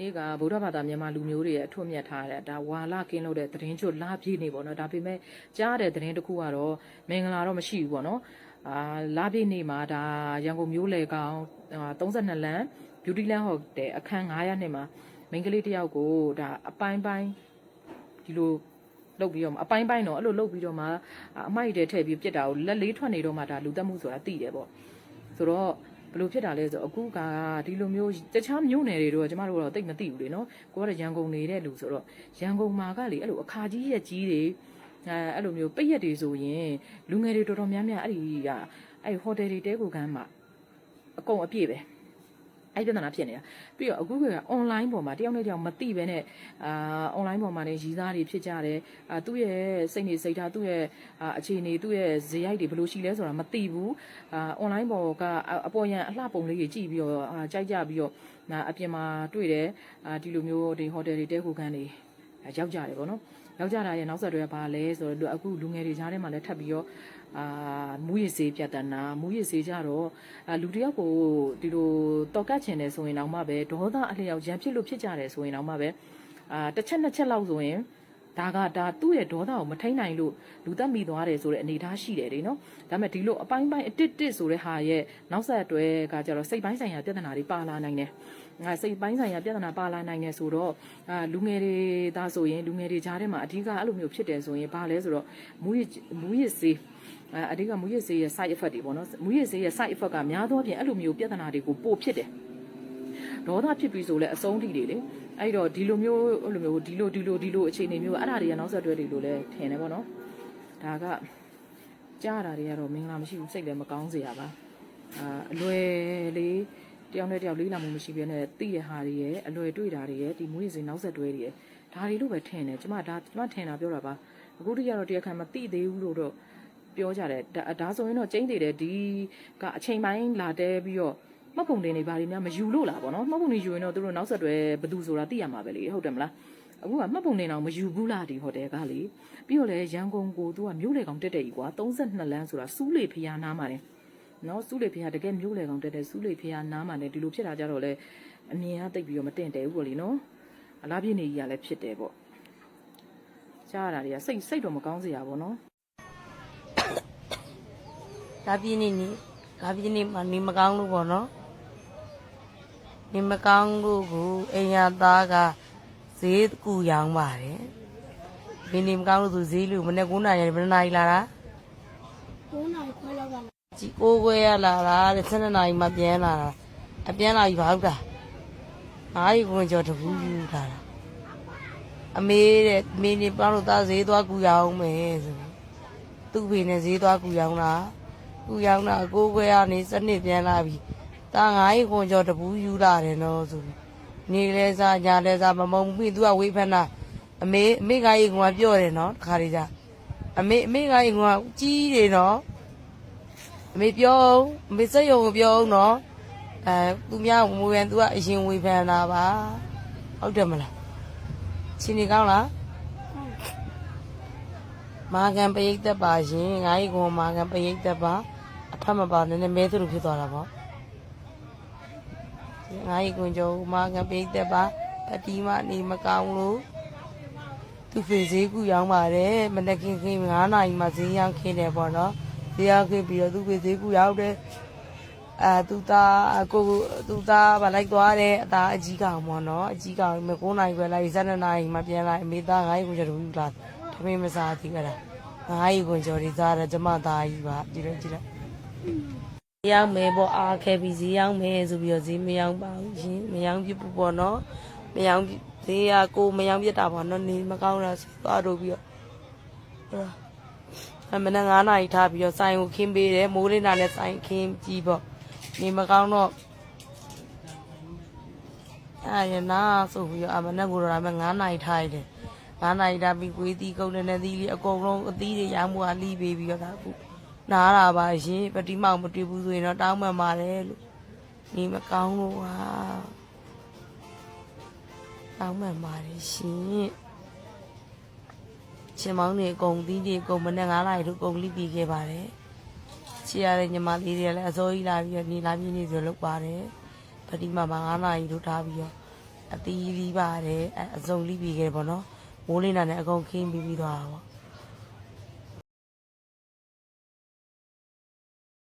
နေ့ကဗုဒ္ဓဘာသာမြန်မာလူမျိုးတွေရဲ့အထွတ်မြတ်ထားတဲ့ဒါဝါလကင်းလို့တဲ့သတင်းချွတ်လာပြည့်နေပေါ့နော်ဒါပေမဲ့ကြားတဲ့သတင်းတစ်ခုကတော့မင်္ဂလာတော့မရှိဘူးပေါ့နော်အာလာပြည့်နေမှာဒါရန်ကုန်မြို့လေကောင်အာ32လမ်း beauty land hotel အခန်း900နှစ်မှာမိန်းကလေးတစ်ယောက်ကိုဒါအပိုင်းပိုင်းဒီလိုလုတ်ပြီးတော့မှအပိုင်းပိုင်းတော့အဲ့လိုလုတ်ပြီးတော့မှအမိုက်တွေထည့်ပြီးပြစ်တာကိုလက်လေးထွက်နေတော့မှဒါလူသက်မှုဆိုတာသိတယ်ပေါ့ဆိုတော့ ဘယ်လိုဖြစ်တာလဲဆိုတော့အခုကဒီလိုမျိုးတခြားမြို့နယ်တွေတော့ကျမတို့တော့တိတ်မသိဘူးလေနော်ကိုကတော့ရန်ကုန်နေတဲ့လူဆိုတော့ရန်ကုန်မှာကလေအဲ့လိုအခါကြီးရက်ကြီးတွေအဲအဲ့လိုမျိုးပိတ်ရက်တွေဆိုရင်လူငယ်တွေတော်တော်များများအဲ့ဒီကအဲ့ဟိုတယ်တွေတဲကိုကမ်းမှာအကုန်အပြည့်ပဲ အဲ့ပြဿနာဖြစ်နေတာပြီးတော့အခုကအွန်လိုင်းပေါ်မှာတယောက်နဲ့တယောက်မသိပဲနဲ့အာအွန်လိုင်းပေါ်မှာနေရည်သားတွေဖြစ်ကြတယ်အာသူ့ရဲ့စိတ်နေစိတ်ထားသူ့ရဲ့အာအခြေအနေသူ့ရဲ့ဇေယိုက်တွေဘယ်လိုရှိလဲဆိုတာမသိဘူးအာအွန်လိုင်းပေါ်ကအပေါ်ရန်အလှပုံလေးတွေကြည့်ပြီးတော့အာကြိုက်ကြပြီးတော့နာအပြင်မှာတွေ့တယ်အာဒီလိုမျိုးဒီဟိုတယ်တွေတဲခိုခန်းတွေရောက်ကြတယ်ပေါ့နော်ရောက်ကြတာရဲ့နောက်ဆက်တွဲကဘာလဲဆိုတော့အခုလူငယ်တွေကြားထဲမှာလည်းထပ်ပြီးတော့ အာမူရည်စေးပြတ်တနာမူရည်စေးကြတော့အာလူတယောက်ကိုဒီလိုတော်ကတ်ချင်တယ်ဆိုရင်တော့မှပဲဒေါသအလျောက်ရံဖြစ်လို့ဖြစ်ကြတယ်ဆိုရင်တော့မှပဲအာတစ်ချက်နှစ်ချက်လောက်ဆိုရင် ဒါကဒါသူ့ရဲ့ဒေါသကိုမထိန်နိုင်လို့လူသက်မိသွားတယ်ဆိုတဲ့အနေအထားရှိတယ်လေနော်ဒါပေမဲ့ဒီလိုအပိုင်းပိုင်းအတစ်တစ်ဆိုတဲ့ဟာရဲ့နောက်ဆက်တွဲကကြတော့စိတ်ပိုင်းဆိုင်ရာပြဿနာတွေပါလာနိုင်တယ်ငါစိတ်ပိုင်းဆိုင်ရာပြဿနာပါလာနိုင်တယ်ဆိုတော့အာလူငယ်တွေဒါဆိုရင်လူငယ်တွေကြားထဲမှာအဓိကအဲ့လိုမျိုးဖြစ်တယ်ဆိုရင်ဘာလဲဆိုတော့မူရမူရစေးအဲအဓိကမူရစေးရဲ့ side effect တွေပေါ့နော်မူရစေးရဲ့ side effect ကများသောအားဖြင့်အဲ့လိုမျိုးပြဿနာတွေကိုပိုဖြစ်တယ်ဒေါသဖြစ်ပြီးဆိုလဲအဆုံးထိတွေလေ အဲ့တော့ဒီလိုမျိုးအဲ့လိုမျိုးဒီလိုဒီလိုဒီလိုအခြေအနေမျိုးအဲ့ဒါတွေကနောက်ဆက်တွဲတွေလို့လဲထင်တယ်ပေါ့နော်ဒါကကြားတာတွေကတော့မင်္ဂလာမရှိဘူးစိတ်လည်းမကောင်းစေရပါအာအလွယ်လေးတယောက်နဲ့တယောက်လေးလာမှုမရှိဘဲနဲ့သိရဟာတွေရဲ့အလွယ်တွေ့တာတွေရဲ့ဒီမွေးစင်နောက်ဆက်တွဲတွေရဲ့ဒါတွေလို့ပဲထင်တယ်ကျမဒါကျမထင်တာပြောတာပါအခုတည်းကတော့တရားခံမသိသေးဘူးလို့တော့ပြောကြတယ်ဒါဒါဆိုရင်တော့ကျင်းသေးတယ်ဒီကအချိန်ပိုင်းလာတဲပြီးတော့ မှတ်ပုံတင်နေပါလိမ့်များမယူလို့လားဗောနော်မှတ်ပုံတင်ယူရင်တော့သူတို့နောက်ဆက်တွဲဘယ်သူဆိုတာသိရမှာပဲလေဟုတ်တယ်မလားအခုကမှတ်ပုံတင်တော့မယူဘူးလားဒီဟိုတယ်ကလေပြီးတော့လေရန်ကုန်ကိုသူကမြို့လေကောင်တက်တက်ကြီးကွာ32လမ်းဆိုတာစူးလေဖျားနားမှာတယ်နော်စူးလေဖျားတကယ်မြို့လေကောင်တက်တက်စူးလေဖျားနားမှာလည်းဒီလိုဖြစ်တာကြတော့လေအမြင်ကတိတ်ပြီးတော့မတင်တယ်ဘူးပေါ့လေနော်အလားပြည့်နေကြီးကလည်းဖြစ်တယ်ပေါ့ကြားရတာတွေကစိတ်စိတ်တော့မကောင်းစရာပေါ့နော်ဒါပြင်းနေနေဒါပြင်းနေမှနေမကောင်းလို့ပေါ့နော် နေမကောင်းလို့ကိုအိမ်ရသားကဈေးကူရောင်းပါတယ်ဘင်းနေမကောင်းလို့သူဈေးလို့မနေ့9နာရီဘယ်နှစ်နာရီလာတာ9နာရီခွဲလောက်ကလာကြည်ကိုခွဲရလာတာတဲ့7နာရီမှပြန်လာတာအပြန်လာပြီဘာဟုတ်တာအားရီကွန်ကျော်တဘူးယူလာတာအမေတဲ့မင်းနေပေါင်းလို့သားဈေးသွားကူရောင်းမယ်ဆိုပြီးသူ့ဖေနဲ့ဈေးသွားကူရောင်းတာကူရောင်းတာကိုခွဲရနေစနစ်ပြန်လာပြီ တာငါးရီခွန်ကျော်တဘူးယူလာတယ်နော်ဆိုပြီးနေလဲစားညာလဲစားမမုံပြီးသူကဝေးဖက်နာအမေအမေကကြီးကပြောတယ်နော်တခါလေးကြအမေအမေကကြီးကကြီးတယ်နော်အမေပြောအောင်အမေစက်ရုံကိုပြောအောင်နော်အဲသူများဝေဖန်သူကအရင်ဝေဖန်တာပါဟုတ်တယ်မလားချင်းနေကောင်းလားမာကန်ပရိတ်သက်ပါရှင်ငါးရီခွန်မာကန်ပရိတ်သက်ပါအဖတ်မပါနည်းနည်းမဲသူလိုဖြစ်သွားတာပေါ့ ငါးရီခွန်ကျော်မာကန်ပရိတ်သက်ပါပတိမနေမကောင်းလို့သူဖေဈေးကူရောင်းပါတယ်မနက်ခင်းခင်း9နာရီမှဈေးရောင်းခင်းတယ်ပေါ့နော်ဈေးရောင်းခင်းပြီးတော့သူဖေဈေးကူရောင်းတယ်အာသူသားအကိုသူသားဗလိုက်သွားတယ်အသားအကြီးကောင်ပေါ့နော်အကြီးကောင်မ9နာရီပဲလိုက်12နာရီမှပြန်လာအမေသား9ရီခွန်ကျော်တူလာထမင်းမစားသေးကြတာ9ရီခွန်ကျော်ဒီသားတယ်ကျမသားကြီးပါကြည့်လိုက်ကြည့်လိုက်ဈေး ရောက်မယ်ပေါ့အားခဲပြီးဈေးရောက်မယ်ဆိုပြီးတော့ဈေးမရောက်ပါဘူးရှင်မရောက်ပြပူပေါ့နော်မရောက်ပြဈေးကကိုမရောက်ပြတာပေါ့နော်နေမကောင်းတာဆိုသွားတော့ပြီးတော့ဟဲ့အမနဲ့9နာရီထားပြီးတော့စိုင်ကိုခင်းပေးတယ်မိုးလင်းတာနဲ့စိုင်ခင်းကြည့်ပေါ့နေမကောင်းတော့အဲ့ရနာဆိုပြီးတော့အမနဲ့ကိုတော့ဒါမဲ့9နာရီထားရတယ်9နာရီထားပြီးကွေးတီးကုန်းနဲ့သီးလေးအကုန်လုံးအသီးတွေရောင်းမှုကလီးပေးပြီးတော့ဒါခု နားတာပါရှင်ပတိမောင်မတွေ့ဘူးဆိုရင်တော့တောင်းမှန်ပါတယ်လို့နေမကောင်းလို့ဟာတောင်းမှန်ပါတယ်ရှင်ရှင်မောင်နေအကုန်သီးတွေအကုန်မနဲ့9နာရီတို့အကုန်လိပြီးခဲ့ပါတယ်ချီရတဲ့ညီမလေးတွေလည်းအစိုးရလာပြီးတော့နေလာပြင်းနေဆိုလုပ်ပါတယ်ပတိမောင်မှာ9နာရီတို့ထားပြီးတော့အသီးလီးပါတယ်အအစုံလီးပြီးခဲ့ပေါ့နော်မိုးလင်းတာနဲ့အကုန်ခင်းပြီးပြီးသွားတာပေါ့